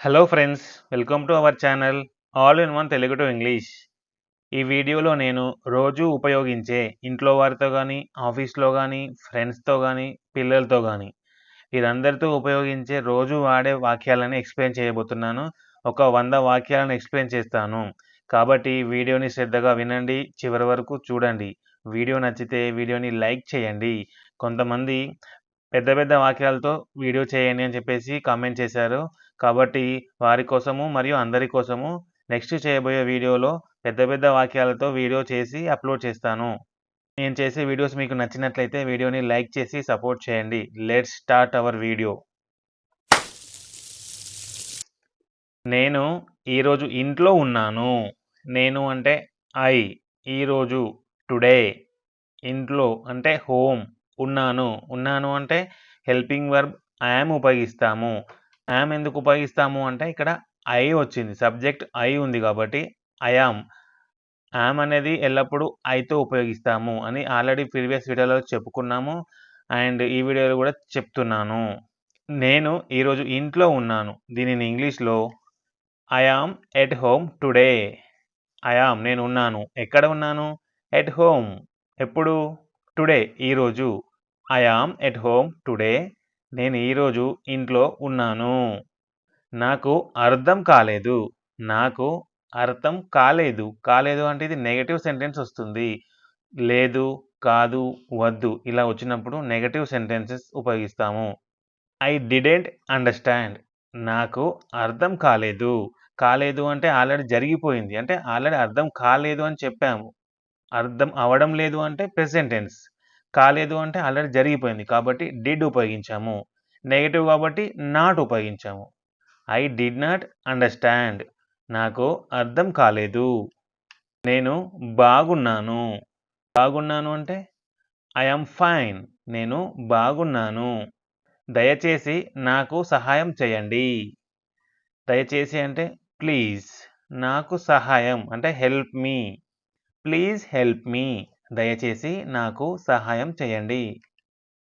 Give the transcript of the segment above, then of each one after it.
Hello friends welcome to our channel all in one Telugu to English ఈ వీడియోలో నేను రోజు ఉపయోగించే ఇంట్లో వారితో కానీ ఆఫీస్లో కానీ ఫ్రెండ్స్తో కానీ పిల్లలతో కానీ వీరందరితో ఉపయోగించే రోజు వాడే వాక్యాలను ఎక్స్ప్లెయిన్ చేయబోతున్నాను. ఒక వంద వాక్యాలను ఎక్స్ప్లెయిన్ చేస్తాను. కాబట్టి వీడియోని శ్రద్ధగా వినండి చివరి వరకు చూడండి. వీడియో నచ్చితే వీడియోని లైక్ చేయండి. కొంతమంది పెద్ద పెద్ద వాక్యాలతో వీడియో చేయండి అని చెప్పేసి కామెంట్ చేశారు. కాబట్టి వారి కోసము మరియు అందరి కోసము నెక్స్ట్ చేయబోయే వీడియోలో పెద్ద పెద్ద వాక్యాలతో వీడియో చేసి అప్లోడ్ చేస్తాను. నేను చేసే వీడియోస్ మీకు నచ్చినట్లయితే వీడియోని లైక్ చేసి సపోర్ట్ చేయండి. Let's start our video. నేను ఈరోజు ఇంట్లో ఉన్నాను. నేను అంటే ఐ. ఈరోజు టుడే. ఇంట్లో అంటే హోమ్. ఉన్నాను. ఉన్నాను అంటే హెల్పింగ్ వర్బ్ ఐఎమ్ ఉపయోగిస్తాము. యామ్ ఎందుకు ఉపయోగిస్తాము అంటే ఇక్కడ ఐ వచ్చింది. సబ్జెక్ట్ ఐ ఉంది కాబట్టి ఐఆమ్ యామ్ అనేది ఎల్లప్పుడూ ఐతో ఉపయోగిస్తాము అని ఆల్రెడీ ప్రీవియస్ వీడియోలో చెప్పుకున్నాము. అండ్ ఈ వీడియోలో కూడా చెప్తున్నాను. నేను ఈరోజు ఇంట్లో ఉన్నాను. దీనిని ఇంగ్లీష్లో I am at home today I am నేను ఉన్నాను. ఎక్కడ ఉన్నాను? ఎట్ హోమ్ ఎప్పుడు? టుడే ఈరోజు. I am at home today నేను ఈరోజు ఇంట్లో ఉన్నాను. నాకు అర్థం కాలేదు. నాకు అర్థం కాలేదు. కాలేదు అంటే ఇది నెగటివ్ సెంటెన్స్ వస్తుంది. లేదు కాదు వద్దు ఇలా వచ్చినప్పుడు నెగటివ్ సెంటెన్సెస్ ఉపయోగిస్తాము. ఐ డిడెంట్ అండర్స్టాండ్ నాకు అర్థం కాలేదు. కాలేదు అంటే ఆల్రెడీ జరిగిపోయింది. అంటే ఆల్రెడీ అర్థం కాలేదు అని చెప్పాము. అర్థం అవడం లేదు అంటే ప్రెసెంటెన్స్ కాలేదు అంటే ఆల్రెడీ జరిగిపోయింది కాబట్టి డిడ్ ఉపయోగించాము. నెగిటివ్ కాబట్టి నాట్ ఉపయోగించాము. ఐ డిడ్ నాట్ అండర్స్టాండ్ నాకు అర్థం కాలేదు. నేను బాగున్నాను. బాగున్నాను అంటే ఐ ఆమ్ ఫైన్ నేను బాగున్నాను. దయచేసి నాకు సహాయం చేయండి. దయచేసి అంటే ప్లీజ్ నాకు సహాయం అంటే help me please help me దయచేసి నాకు సహాయం చేయండి.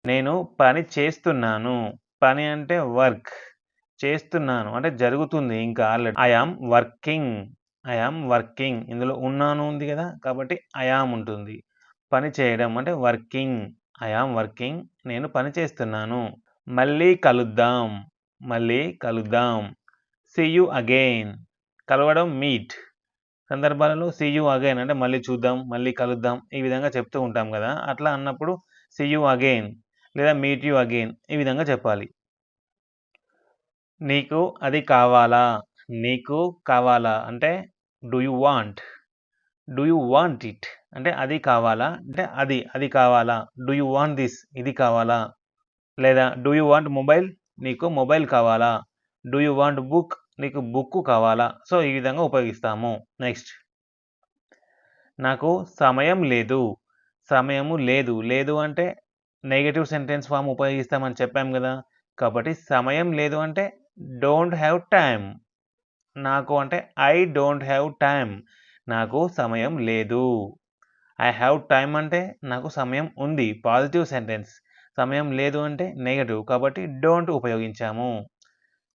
నేను పని చేస్తున్నాను. పని అంటే వర్క్. చేస్తున్నాను. అంటే జరుగుతుంది ఇంకా already. I am working. I am working. ఇందులో ఉన్నాను ఉంది కదా? కాబట్టి ఐఆమ్ ఉంటుంది. పని చేయడం అంటే వర్కింగ్. I am working. నేను పని చేస్తున్నాను. మళ్ళీ కలుద్దాం. మళ్ళీ కలుద్దాం. సి యు అగైన్ కలవడం మీట్ సందర్భాలలో సి అగైన్ అంటే మళ్ళీ చూద్దాం మళ్ళీ కలుద్దాం ఈ విధంగా చెప్తూ ఉంటాం కదా. అట్లా అన్నప్పుడు సీయూ అగైన్ లేదా మీట్ యు అగైన్ ఈ విధంగా చెప్పాలి. నీకు అది కావాలా? నీకు కావాలా? అంటే do you want do you want it అంటే అది కావాలా? అంటే అది అది కావాలా? డూ యు వాంట్ దిస్ ఇది కావాలా? లేదా డూ యు వాంట్ మొబైల్ నీకు మొబైల్ కావాలా? డూ యు వాంట్ బుక్ నీకు బుక్ కావాలా? సో ఈ విధంగా ఉపయోగిస్తాము. నెక్స్ట్ నాకు సమయం లేదు. సమయము లేదు. లేదు అంటే నెగటివ్ సెంటెన్స్ ఫామ్ ఉపయోగిస్తామని చెప్పాం కదా. కాబట్టి సమయం లేదు అంటే డోంట్ హ్యావ్ టైం నాకు అంటే ఐ డోంట్ హ్యావ్ టైం నాకు సమయం లేదు. ఐ హ్యావ్ టైం అంటే నాకు సమయం ఉంది. పాజిటివ్ సెంటెన్స్ సమయం లేదు అంటే నెగటివ్ కాబట్టి డోంట్ ఉపయోగించాము.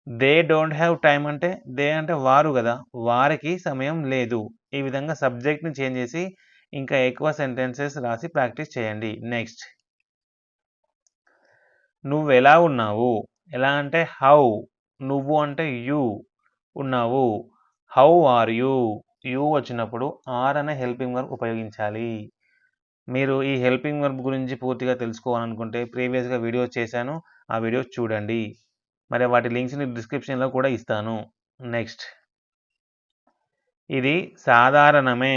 దే డోంట్ హ్యావ్ టైం అంటే దే అంటే వారు కదా వారికి సమయం లేదు. ఈ విధంగా సబ్జెక్ట్ని చేంజ్ చేసి ఇంకా ఎక్కువ సెంటెన్సెస్ రాసి ప్రాక్టీస్ చేయండి. నెక్స్ట్. నువ్వు ఎలా ఉన్నావు? ఎలా అంటే హౌ? నువ్వు అంటే యూ ఉన్నావు. How are you? యూ వచ్చినప్పుడు ఆర్ అనే హెల్పింగ్ వర్బ్ ఉపయోగించాలి. మీరు ఈ హెల్పింగ్ వర్బ్ గురించి పూర్తిగా తెలుసుకోవాలనుకుంటే ప్రీవియస్గా వీడియోస్ చేశాను. ఆ వీడియోస్ చూడండి. మరి వాటి లింక్స్ని డిస్క్రిప్షన్లో కూడా ఇస్తాను. నెక్స్ట్. ఇది సాధారణమే.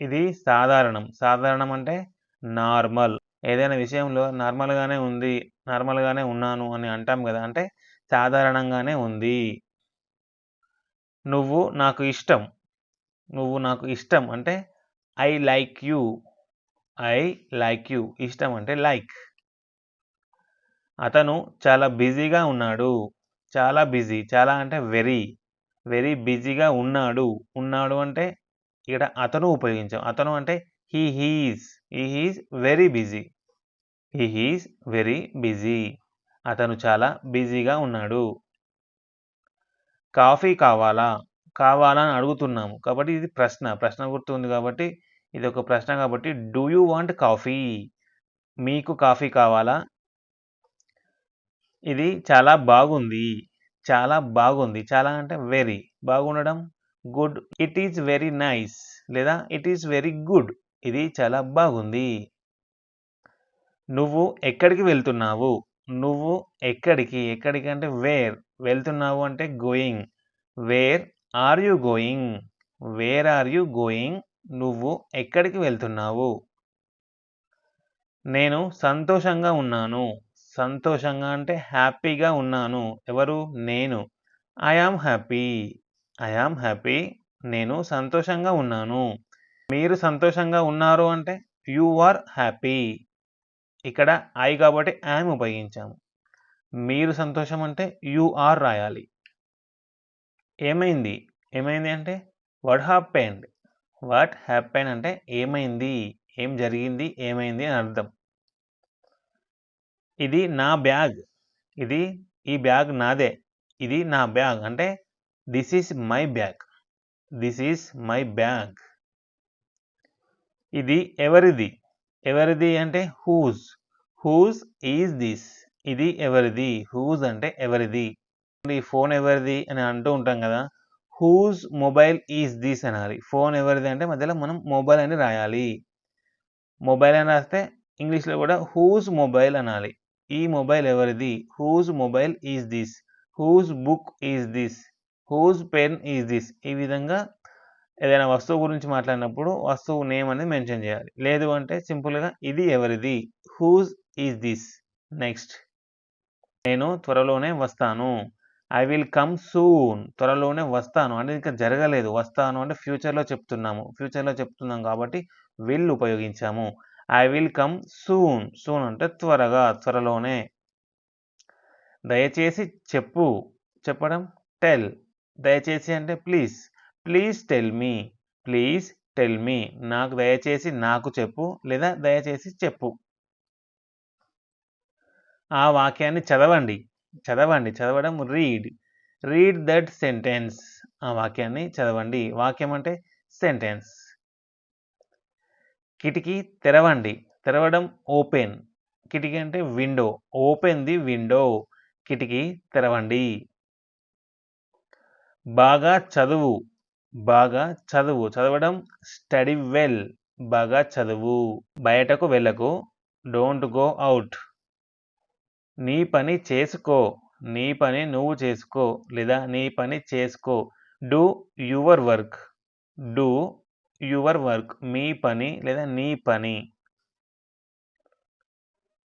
ఇది సాధారణం. సాధారణం అంటే నార్మల్. ఏదైనా విషయంలో నార్మల్గానే ఉంది నార్మల్గానే ఉన్నాను అని అంటాం కదా అంటే సాధారణంగానే ఉంది. నువ్వు నాకు ఇష్టం. నువ్వు నాకు ఇష్టం అంటే I like you I like you ఇష్టం అంటే లైక్ అతను చాలా బిజీగా ఉన్నాడు. చాలా బిజీ. చాలా అంటే వెరీ. వెరీ బిజీగా ఉన్నాడు. ఉన్నాడు అంటే ఇక్కడ అతను ఉపయోగించాం. అతను అంటే he he's he he's very busy. He he's very busy. అతను చాలా బిజీగా ఉన్నాడు. కాఫీ కావాలా? కావాలా అని అడుగుతున్నాము. కాబట్టి ఇది ప్రశ్న. ప్రశ్న గుర్తు ఉంది కాబట్టి ఇది ఒక ప్రశ్న కాబట్టి డూ యూ వాంట్ కాఫీ? మీకు కాఫీ కావాలా? ఇది చాలా బాగుంది. చాలా బాగుంది. చాలా అంటే వెరీ బాగుండడం good it is very nice లేదా ఇట్ ఈజ్ వెరీ గుడ్ ఇది చాలా బాగుంది. నువ్వు ఎక్కడికి వెళ్తున్నావు? నువ్వు ఎక్కడికి? ఎక్కడికి అంటే వేర్ వెళ్తున్నావు అంటే going where are you going where are you going నువ్వు ఎక్కడికి వెళ్తున్నావు? నేను సంతోషంగా ఉన్నాను. సంతోషంగా అంటే హ్యాపీగా ఉన్నాను. ఎవరు? నేను. I am happy I am happy నేను సంతోషంగా ఉన్నాను. మీరు సంతోషంగా ఉన్నారు అంటే యు ఆర్ హ్యాపీ ఇక్కడ ఐ కాబట్టి యామ్ ఉపయోగించాము. మీరు సంతోషం అంటే యు ఆర్ రాయాలి. ఏమైంది? ఏమైంది అంటే వాట్ హ్యాపెండ్ వాట్ హ్యాపెన్ అంటే ఏమైంది? ఏం జరిగింది? ఏమైంది అని అర్థం. ఇది నా బ్యాగ్. ఇది ఈ బ్యాగ్ నాదే. ఇది నా బ్యాగ్. అంటే this is my bag. This is my bag. ఇది ఎవరిది? ఎవరిది అంటే హూజ్ హూజ్ ఈజ్ దిస్ ఇది ఎవరిది? హూజ్ అంటే ఎవరిది? ఈ ఫోన్ ఎవరిది అని అంటూ ఉంటాం కదా. హూజ్ మొబైల్ ఈజ్ దిస్ అనాలి. ఫోన్ ఎవరిది అంటే మధ్యలో మనం మొబైల్ అని రాయాలి. మొబైల్ అని రాస్తే ఇంగ్లీష్లో కూడా హూజ్ మొబైల్ అనాలి. ఈ మొబైల్ ఎవరిది? Whose mobile is this whose book is this whose pen is this ఈ విధంగా ఏదైనా వస్తువు గురించి మాట్లాడినప్పుడు వస్తువు నేమ్ అనేది మెన్షన్ చేయాలి. లేదు అంటే సింపుల్గా ఇది ఎవరిది? హూజ్ ఈజ్ దిస్ నెక్స్ట్ నేను త్వరలోనే వస్తాను. ఐ విల్ కమ్ సూన్ త్వరలోనే వస్తాను. అంటే ఇంకా జరగలేదు. వస్తాను అంటే ఫ్యూచర్లో చెప్తున్నాము. ఫ్యూచర్లో చెప్తున్నాం కాబట్టి విల్ ఉపయోగించాము. I will come soon soon అంటే త్వరగా త్వరలోనే. దయచేసి చెప్పు. చెప్పడం? టెల్ దయచేసి అంటే please please tell me please tell me నాకు దయచేసి నాకు చెప్పు లేదా దయచేసి చెప్పు. ఆ వాక్యాన్ని చదవండి. చదవండి. చదవడం రీడ్ రీడ్ దట్ సెంటెన్స్ ఆ వాక్యాన్ని చదవండి. వాక్యం అంటే సెంటెన్స్ కిటికీ తెరవండి. తెరవడం ఓపెన్. కిటికీ అంటే విండో. Open the window. కిటికీ తెరవండి. బాగా చదువు. బాగా చదువు. చదవడం స్టడీ వెల్. బాగా చదువు. బయటకు వెళ్ళకు. Don't go out. నీ పని చేసుకో. నీ పని నువ్వు చేసుకో. లేదా నీ పని చేసుకో. Do your work. Do your work మీ పని లేదా నీ పని.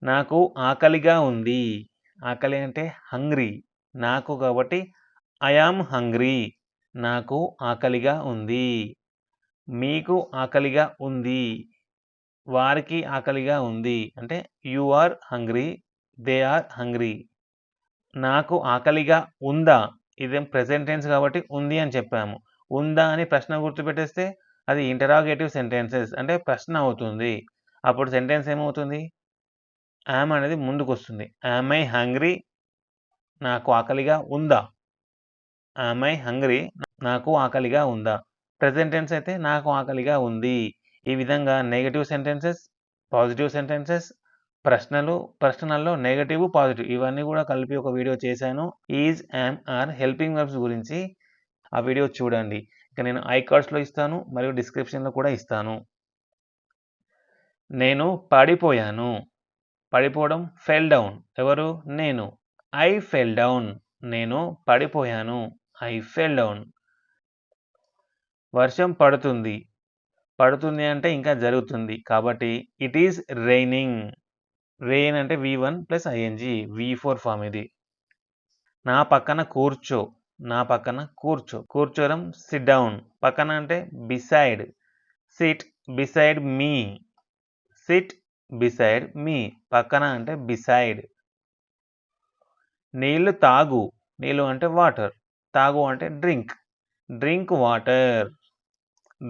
నాకు ఆకలిగా ఉంది. ఆకలి అంటే హంగ్రీ నాకు కాబట్టి ఐ హంగ్రీ నాకు ఆకలిగా ఉంది. మీకు ఆకలిగా ఉంది. వారికి ఆకలిగా ఉంది. అంటే you are hungry they are hungry నాకు ఆకలిగా ఉందా? ఇదేం ప్రెసెంట్ టెన్స్ కాబట్టి ఉంది అని చెప్పాము. ఉందా అని ప్రశ్న గుర్తుపెట్టేస్తే అది ఇంటరాగేటివ్ సెంటెన్సెస్ అంటే ప్రశ్న అవుతుంది. అప్పుడు సెంటెన్స్ ఏమవుతుంది? యామ్ అనేది ముందుకు వస్తుంది యామ్ ఐ హంగ్రీ నాకు ఆకలిగా ఉందా? యామ్ ఐ హంగ్రీ నాకు ఆకలిగా ఉందా? ప్రజెంట్ టెన్స్ అయితే నాకు ఆకలిగా ఉంది. ఈ విధంగా నెగటివ్ సెంటెన్సెస్ పాజిటివ్ సెంటెన్సెస్ ప్రశ్నలు ప్రశ్నల్లో నెగటివ్ పాజిటివ్ ఇవన్నీ కూడా కలిపి ఒక వీడియో చేశాను. Is am are helping verbs గురించి. ఆ వీడియో చూడండి. ఇక నేను ఐ కార్డ్స్లో ఇస్తాను మరియు డిస్క్రిప్షన్లో కూడా ఇస్తాను. నేను పడిపోయాను. పడిపోవడం ఫెల్ డౌన్ ఎవరు? నేను. ఐ ఫెల్ డౌన్ నేను పడిపోయాను. ఐ ఫెల్ డౌన్ వర్షం పడుతుంది. పడుతుంది అంటే ఇంకా జరుగుతుంది. కాబట్టి ఇట్ ఈస్ రెయినింగ్ రెయిన్ అంటే V one plus ING V four form ఇది. నా పక్కన కూర్చో. నా పక్కన కూర్చో. కూర్చోడం సిట్ డౌన్ పక్కన అంటే beside sit beside me sit beside me పక్కన అంటే బిసైడ్ నీళ్ళు తాగు. నీళ్ళు అంటే వాటర్ తాగు అంటే drink drink water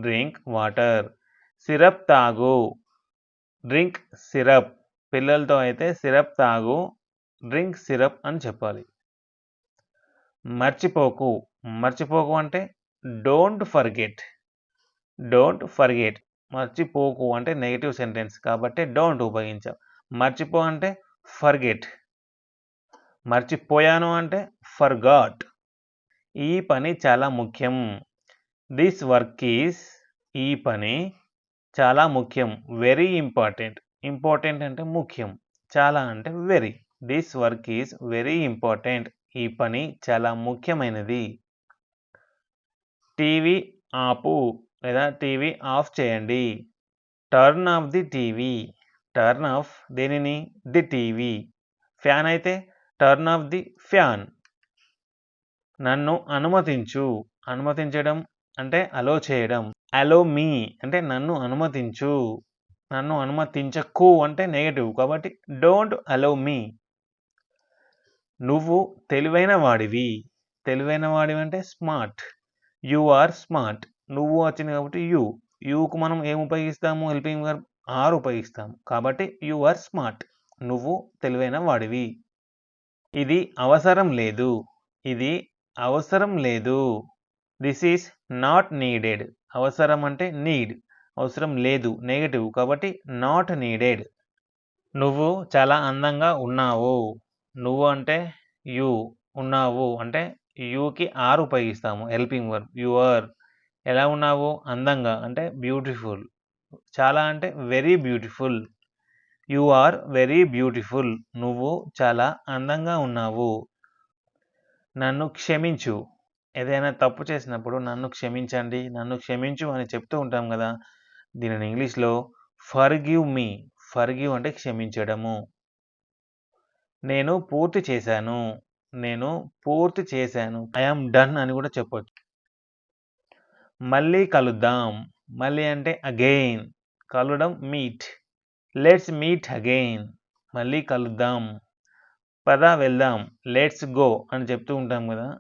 drink water syrup తాగు. డ్రింక్ సిరప్ పిల్లలతో అయితే సిరప్ తాగు. డ్రింక్ సిరప్ అని చెప్పాలి. మర్చిపోకు. మర్చిపోకు అంటే డోంట్ ఫర్గెట్ డోంట్ ఫర్గెట్ మర్చిపోకు అంటే నెగిటివ్ సెంటెన్స్ కాబట్టి డోంట్ ఉపయోగించాం. మర్చిపో అంటే ఫర్గెట్ మర్చిపోయాను అంటే ఫర్గాట్ ఈ పని చాలా ముఖ్యం. దిస్ వర్క్ ఈజ్ ఈ పని చాలా ముఖ్యం. వెరీ ఇంపార్టెంట్ ఇంపార్టెంట్ అంటే ముఖ్యం. చాలా అంటే very this work is very important ఈ పని చాలా ముఖ్యమైనది. టీవీ ఆపు లేదా టీవీ ఆఫ్ చేయండి. Turn off the TV. Turn off దేనిని? The TV. ఫ్యాన్ అయితే టర్న్ ఆఫ్ ది ఫ్యాన్. నన్ను అనుమతించు. అనుమతించడం అంటే అలో చేయడం. అలో మీ అంటే నన్ను అనుమతించు. నన్ను అనుమతించకు అంటే నెగటివ్ కాబట్టి డోంట్ అలో మీ. నువ్వు తెలివైన వాడివి. తెలివైన వాడివి అంటే స్మార్ట్. You are smart. నువ్వు వచ్చింది కాబట్టి యు. యూకు మనం ఏం ఉపయోగిస్తాము? హెల్పింగ్ వర్బ్ ఆర్ ఉపయోగిస్తాము. కాబట్టి యు ఆర్ స్మార్ట్. నువ్వు తెలివైన వాడివి. ఇది అవసరం లేదు. ఇది అవసరం లేదు. This is not needed. అవసరం అంటే నీడ్. అవసరం లేదు. నెగటివ్. కాబట్టి నాట్ నీడెడ్. నువ్వు చాలా అందంగా ఉన్నావు. నువ్వు అంటే యు ఉన్నావు అంటే యూకి ఆర్ ఉపయోగిస్తాము. Helping verb. యువర్ ఎలా ఉన్నావు? అందంగా అంటే బ్యూటిఫుల్. చాలా అంటే very beautiful. You are very beautiful. నువ్వు చాలా అందంగా ఉన్నావు. నన్ను క్షమించు. ఏదైనా తప్పు చేసినప్పుడు నన్ను క్షమించండి నన్ను క్షమించు అని చెప్తూ ఉంటాం కదా! దీనిని ఇంగ్లీష్లో ఫర్గివ్ మీ. ఫర్గివ్ అంటే క్షమించడము. నేను పూర్తి చేశాను. నేను పూర్తి చేశాను. ఐఆమ్ డన్ అని కూడా చెప్పొచ్చు. మళ్ళీ కలుద్దాం. మళ్ళీ అంటే అగైన్. కలవడం మీట్ లెట్స్ మీట్ అగైన్ మళ్ళీ కలుద్దాం. పద వెళ్దాం. లెట్స్ గో అని చెప్తూ ఉంటాం కదా.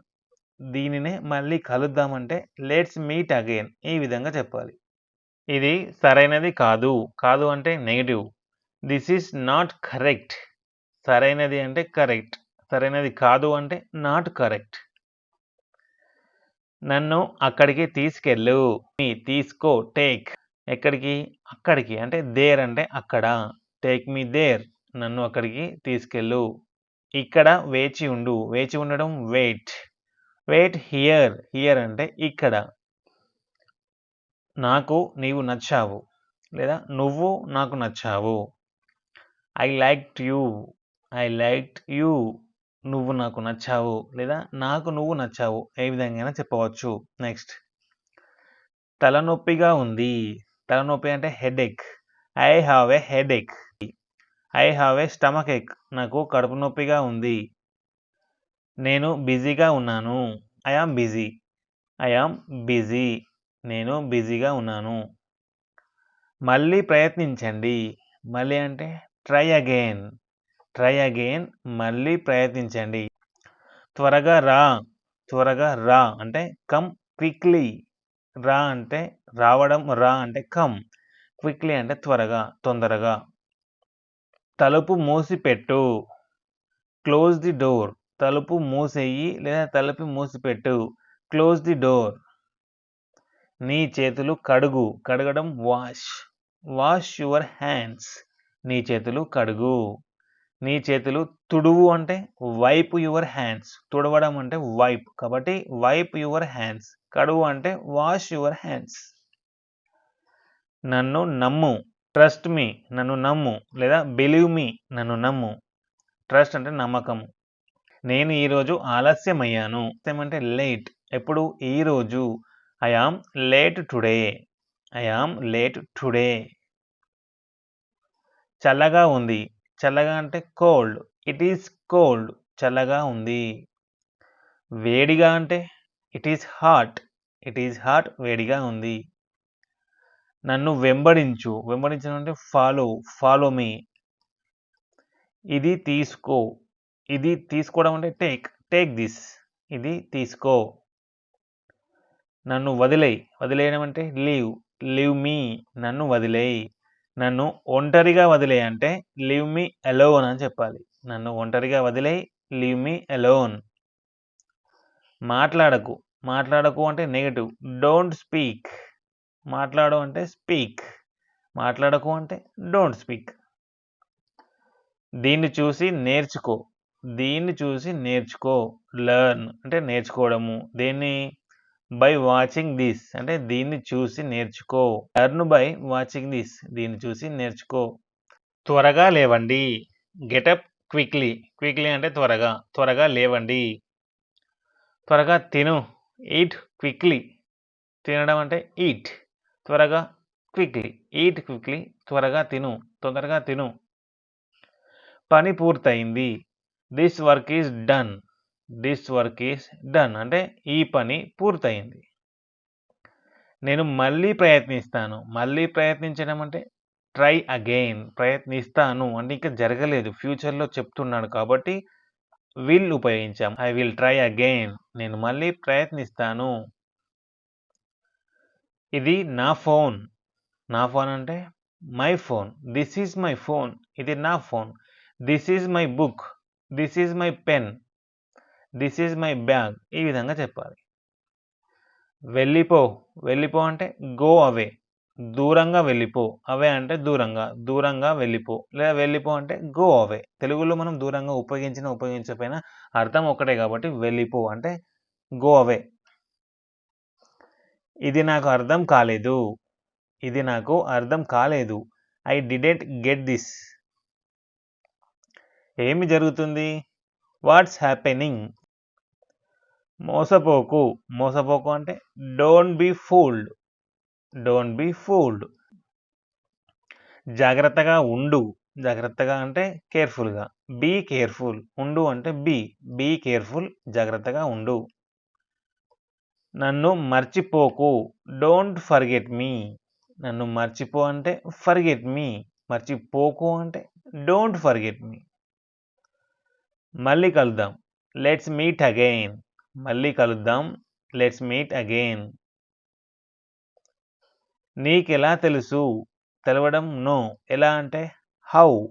దీనినే మళ్ళీ కలుద్దాం అంటే లెట్స్ మీట్ అగైన్ ఈ విధంగా చెప్పాలి. ఇది సరైనది కాదు. కాదు అంటే negative this is not correct సరైనది అంటే కరెక్ట్. సరైనది కాదు అంటే నాట్ కరెక్ట్. నన్ను అక్కడికి తీసుకెళ్ళు. మీ తీసుకో. టేక్. ఎక్కడికి? అక్కడికి. అంటే దేర్ అంటే అక్కడ. Take me there. నన్ను అక్కడికి తీసుకెళ్ళు. ఇక్కడ వేచి ఉండు. వేచి ఉండడం వెయిట్. Wait here. హియర్ అంటే ఇక్కడ. నాకు నీవు నచ్చావు. లేదా నువ్వు నాకు నచ్చావు. I like you. I like you నువ్వు నాకు నచ్చావు లేదా నాకు నువ్వు నచ్చావు ఏ విధంగా చెప్పవచ్చు. నెక్స్ట్. తలనొప్పిగా ఉంది. తలనొప్పి అంటే headache. I have a headache. I have a stomach ache నాకు కడుపు నొప్పిగా ఉంది. నేను బిజీగా ఉన్నాను. I am busy. I am busy. నేను బిజీగా ఉన్నాను. మళ్ళీ ప్రయత్నించండి. మళ్ళీ అంటే ట్రై అగైన్. ట్రై అగైన్ మళ్ళీ ప్రయత్నించండి. త్వరగా రా త్వరగా రా అంటే కమ్ క్విక్లీ రా అంటే రావడం రా అంటే కమ్ క్విక్లీ అంటే త్వరగా తొందరగా. తలుపు మూసిపెట్టు. క్లోజ్ ది డోర్ తలుపు మూసేయి లేదా తలుపు మూసిపెట్టు. క్లోజ్ ది డోర్ నీ చేతులు కడుగు. కడగడం వాష్ వాష్ యువర్ హ్యాండ్స్ నీ చేతులు కడుగు. నీ చేతులు తుడువు అంటే వైప్ యువర్ హ్యాండ్స్ తుడవడం అంటే వైప్. కాబట్టి వైప్ యువర్ హ్యాండ్స్ కడువు అంటే వాష్ యువర్ హ్యాండ్స్. నన్ను నమ్ము ట్రస్ట్ మీ నన్ను నమ్ము లేదా బిలీవ్ మీ నన్ను నమ్ము. ట్రస్ట్ అంటే నమ్మకం నేను ఈరోజు ఆలస్యమయ్యాను. అంటే లేట్. ఎప్పుడు? ఈరోజు I am late today. I am late today. చల్లగా ఉంది. చల్లగా అంటే కోల్డ్. ఇట్ ఈస్ కోల్డ్ చల్లగా ఉంది. వేడిగా అంటే it is hot it is hot వేడిగా ఉంది. నన్ను వెంబడించు. వెంబడించడం అంటే ఫాలో ఫాలో మీ ఇది తీసుకో. ఇది తీసుకోవడం అంటే టేక్ టేక్ దిస్ ఇది తీసుకో. నన్ను వదిలేయి. వదిలేయడం అంటే లీవ్ లీవ్ మీ నన్ను వదిలేయి. నన్ను ఒంటరిగా వదిలే అంటే లీవ్ మీ అలోన్ అని చెప్పాలి. నన్ను ఒంటరిగా వదిలేయి లీవ్ మీ అలోన్. మాట్లాడకు. మాట్లాడకు అంటే నెగటివ్. Don't speak. మాట్లాడు అంటే స్పీక్. మాట్లాడకు అంటే డోంట్ స్పీక్. దీన్ని చూసి నేర్చుకో. దీన్ని చూసి నేర్చుకో. లెర్న్ అంటే నేర్చుకోవడము. దేన్ని? బై వాచింగ్ దిస్ అంటే దీన్ని చూసి నేర్చుకో. లెర్న్ బై వాచింగ్ దిస్ దీన్ని చూసి నేర్చుకో. త్వరగా లేవండి. గెటప్ క్విక్లీ క్విక్లీ అంటే త్వరగా. త్వరగా లేవండి. త్వరగా తిను. ఈట్ క్విక్లీ తినడం అంటే ఈట్ త్వరగా క్విక్లీ ఈట్ క్విక్లీ త్వరగా తిను. తొందరగా తిను. పని పూర్తయింది. This work is done this work is done. అంటే ఈ పని పూర్తయింది. నేను మళ్ళీ ప్రయత్నిస్తాను. మళ్ళీ ప్రయత్నించడం అంటే ట్రై అగైన్ ప్రయత్నిస్తాను. అంటే ఇంకా జరగలేదు. ఫ్యూచర్లో చెప్తున్నాడు కాబట్టి will ఉపయోగించాం. I will try again. నేను మళ్ళీ ప్రయత్నిస్తాను. ఇది నా ఫోన్. నా ఫోన్ అంటే my phone. This is my phone. ఇది నా phone. This is my book. This is my pen. This is my bag ఈ విధంగా చెప్పాలి. వెళ్ళిపో. వెళ్ళిపో అంటే గో అవే దూరంగా వెళ్ళిపో. అవే అంటే దూరంగా. దూరంగా వెళ్ళిపో. లేదా వెళ్ళిపో అంటే గో అవే తెలుగులో మనం దూరంగా ఉపయోగించిన ఉపయోగించకపోయినా అర్థం ఒకటే కాబట్టి వెళ్ళిపో అంటే గో అవే ఇది నాకు అర్థం కాలేదు. ఇది నాకు అర్థం కాలేదు. ఐ డిడెంట్ గెట్ దిస్ ఏమి జరుగుతుంది? వాట్స్ హ్యాపెనింగ్ మోసపోకు. మోసపోకు అంటే don't be fooled. Don't be fooled. జాగ్రత్తగా ఉండు. జాగ్రత్తగా అంటే కేర్ఫుల్గా. Be careful. ఉండు అంటే బీ. Be careful. జాగ్రత్తగా ఉండు. నన్ను మర్చిపోకు. Don't forget me. నన్ను మర్చిపో అంటే ఫర్గెట్ మీ. మర్చిపోకు అంటే డోంట్ ఫర్గెట్ మీ. మళ్ళీ కలుద్దాం. Let's meet again. మళ్ళీ కలుద్దాం. Let's meet again. నీకెలా తెలుసు? తెలవడం నో. ఎలా అంటే? How?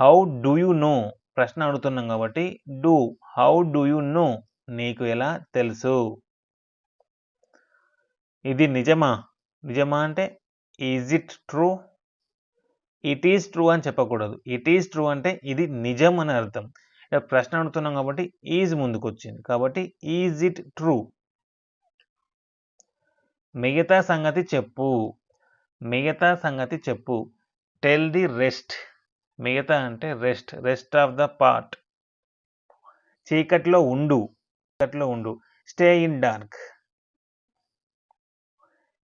How do you know? ప్రశ్న అడుగుతున్నాం కాబట్టి do. How do you know? నీకు ఎలా తెలుసు? ఇది నిజమా? నిజమా అంటే is it true it is true అని చెప్పకూడదు. ఇట్ ఈజ్ ట్రూ అంటే ఇది నిజం అని అర్థం. ప్రశ్న అడుగుతున్నాం కాబట్టి ఈజ్ ముందుకు వచ్చింది కాబట్టి ఈజ్ ఇట్ ట్రూ? మిగతా సంగతి చెప్పు. మిగతా సంగతి చెప్పు. Tell the rest. మిగతా అంటే rest. Rest of the part. చీకట్లో ఉండు. చీకట్లో ఉండు. Stay in dark.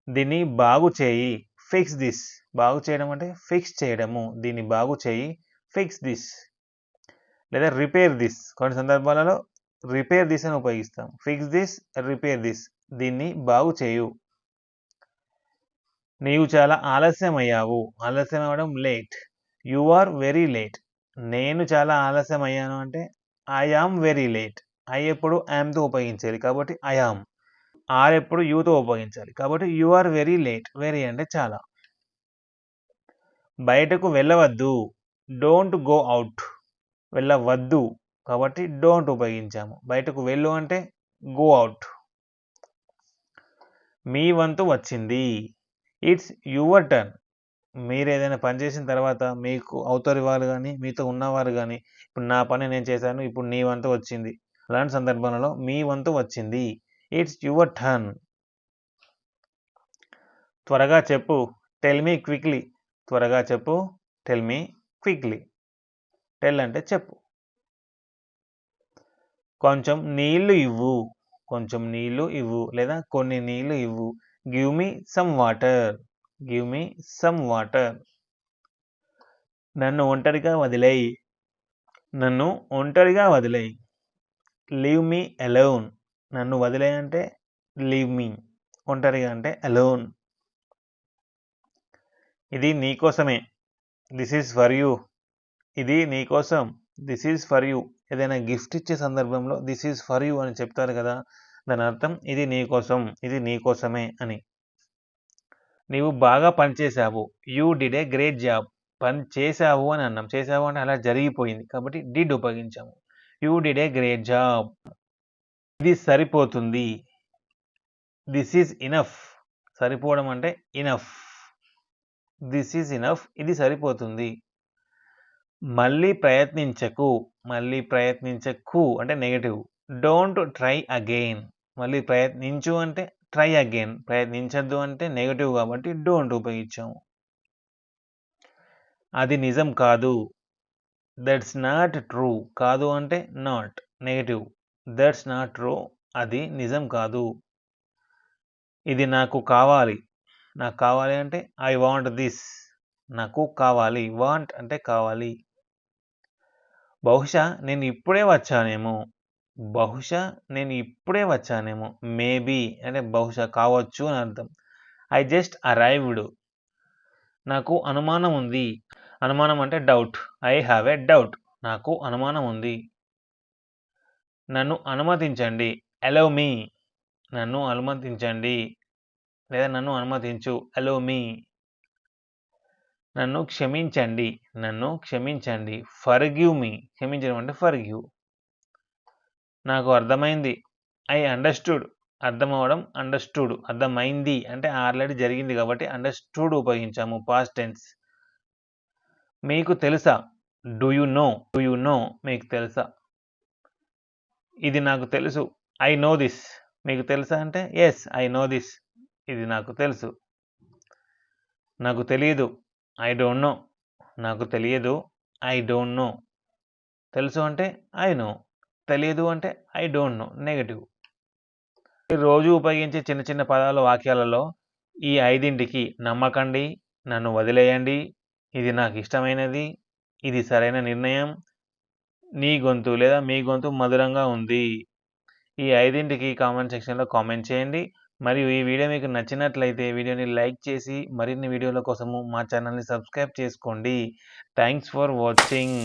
దీన్ని బాగు చేయి. Fix this. బాగు చేయడం అంటే ఫిక్స్ చేయడము. దీన్ని బాగు చేయి. Fix this. లేదా రిపేర్ దిస్ కొన్ని సందర్భాలలో రిపేర్ దిస్ అని ఉపయోగిస్తాం. ఫిక్స్ దిస్ రిపేర్ దిస్ దీన్ని బాగు చేయు. నీవు చాలా ఆలస్యం అయ్యావు ఆలస్యం అవ్వడం late you are very late నేను చాలా ఆలస్యం అయ్యాను అంటే I am very late I ఎప్పుడు యామ్తో ఉపయోగించాలి. కాబట్టి ఐ ఆమ్ ఆర్ ఎప్పుడు యూతో ఉపయోగించాలి. కాబట్టి you are very late very అంటే చాలా. బయటకు వెళ్ళవద్దు. డోంట్ గో అవుట్ వెళ్ళవద్దు. కాబట్టి డోంట్ ఉపయోగించాము. బయటకు వెళ్ళు అంటే గో అవుట్ మీ వంతు వచ్చింది. ఇట్స్ యువర్ టర్న్ మీరు ఏదైనా పని చేసిన తర్వాత మీకు అవతలి వారు కానీ మీతో ఉన్నవారు కానీ ఇప్పుడు నా పని నేను చేశాను ఇప్పుడు నీ వంతు వచ్చింది. అలాంటి సందర్భంలో మీ వంతు వచ్చింది. ఇట్స్ యువర్ టర్న్ త్వరగా చెప్పు. టెల్ మీ క్విక్లీ త్వరగా చెప్పు. టెల్ మీ క్విక్లీ టెల్ అంటే చెప్పు. కొంచెం నీళ్ళు ఇవ్వు. కొంచెం నీళ్ళు ఇవ్వు. లేదా కొన్ని నీళ్ళు ఇవ్వు. Give me some water. Give me some water. నన్ను ఒంటరిగా వదిలేయి. నన్ను ఒంటరిగా వదిలేయి. లీవ్ మీ అలోన్ నన్ను వదిలే అంటే లీవ్ మీ. ఒంటరిగా అంటే అలోన్ ఇది నీకోసమే దిస్ ఈజ్ ఫర్ యూ. ఇది నీకోసం దిస్ ఈజ్ ఫర్ యూ ఏదైనా గిఫ్ట్ ఇచ్చే సందర్భంలో దిస్ ఈజ్ ఫర్ యూ అని చెప్తారు కదా. దాని అర్థం ఇది నీకోసం ఇది నీకోసమే అని. నీవు బాగా పనిచేసావు you did a great job పని చేసావు అని అన్నాం. చేసావు అంటే అలా జరిగిపోయింది. కాబట్టి డిడ్ ఉపయోగించాము. You did a great job ఇది సరిపోతుంది. దిస్ ఈజ్ ఇనఫ్ సరిపోవడం అంటే ఇనఫ్ దిస్ ఈజ్ ఇనఫ్ ఇది సరిపోతుంది. మళ్ళీ ప్రయత్నించకు మళ్ళీ ప్రయత్నించకు అంటే నెగటివ్ డోంట్ ట్రై అగైన్ మళ్ళీ ప్రయత్నించు అంటే ట్రై అగైన్ ప్రయత్నించద్దు అంటే నెగటివ్ కాబట్టి డోంట్ ఉపయోగించాము. అది నిజం కాదు. దట్స్ నాట్ ట్రూ కాదు అంటే not negative that's not true అది నిజం కాదు. ఇది నాకు కావాలి. నాకు కావాలి అంటే ఐ వాంట్ దిస్ నాకు కావాలి. వాంట్ అంటే కావాలి. బహుశా నేను ఇప్పుడే వచ్చానేమో. బహుశా నేను ఇప్పుడే వచ్చానేమో. మేబీ అంటే బహుశా కావచ్చు అని అర్థం. I just arrived. నాకు అనుమానం ఉంది. అనుమానం అంటే doubt. I have a doubt. నాకు అనుమానం ఉంది. నన్ను అనుమతించండి. అలో మీ. నన్ను అనుమతించండి. లేదా నన్ను అనుమతించు. అలో మీ. నన్ను క్షమించండి నన్ను క్షమించండి. Forgive me. క్షమించడం అంటే ఫర్గివ్ నాకు అర్థమైంది. I understood. అర్థం అవ్వడం అండర్స్టూడ్. అర్థమైంది. అంటే ఆల్రెడీ జరిగింది కాబట్టి అండర్స్టూడ్ ఉపయోగించాము. Past tense. మీకు తెలుసా? Do you know? Do you know? మీకు తెలుసా? ఇది నాకు తెలుసు. I know this. మీకు తెలుసా అంటే? Yes I know this. ఇది నాకు తెలుసు. నాకు తెలియదు ఐ డోంట్ నో నాకు తెలియదు. ఐ డోంట్ నో తెలుసు అంటే ఐ నో తెలియదు అంటే ఐ డోంట్ నో నెగటివ్ రోజు ఉపయోగించే చిన్న చిన్న పదాలు వాక్యాలలో ఈ ఐదింటికి నమ్మకండి నన్ను వదిలేయండి. ఇది నాకు ఇష్టమైనది. ఇది సరైన నిర్ణయం. నీ గొంతు లేదా మీ గొంతు మధురంగా ఉంది. ఈ ఐదింటికి కామెంట్ సెక్షన్లో కామెంట్ చేయండి. మరియు ఈ వీడియో మీకు నచ్చినట్లయితే వీడియోని లైక్ చేసి మరిన్ని వీడియోల కోసము మా ఛానల్ని సబ్స్క్రైబ్ చేసుకోండి. Thanks for watching.